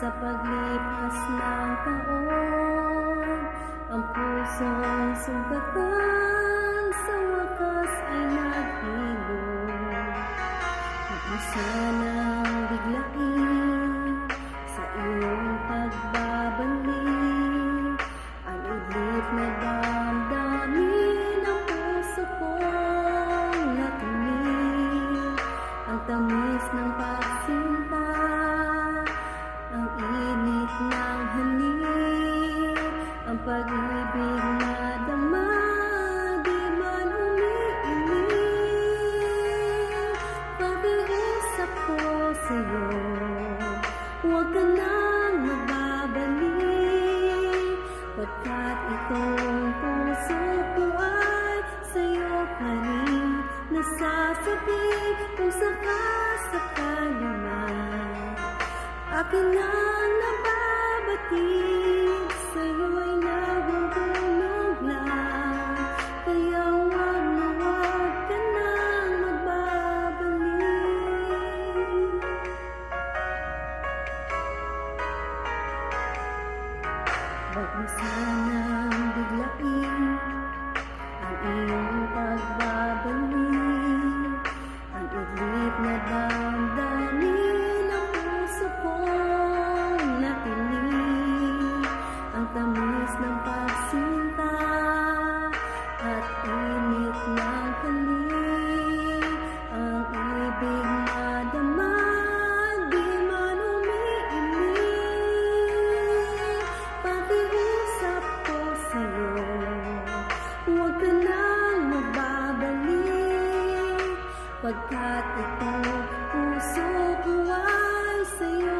Sa paglipas ng taon. Ang puso'y sumpatan Huwag ka nang magbabalik Pagkat itong puso ko ay sa'yo pa rin Nasasabik kung saka-saka naman Akin ang nababatid sa'yo'y na Huwag mo sanang biglain ang iyong Pagkat ito puso ko ay sa'yo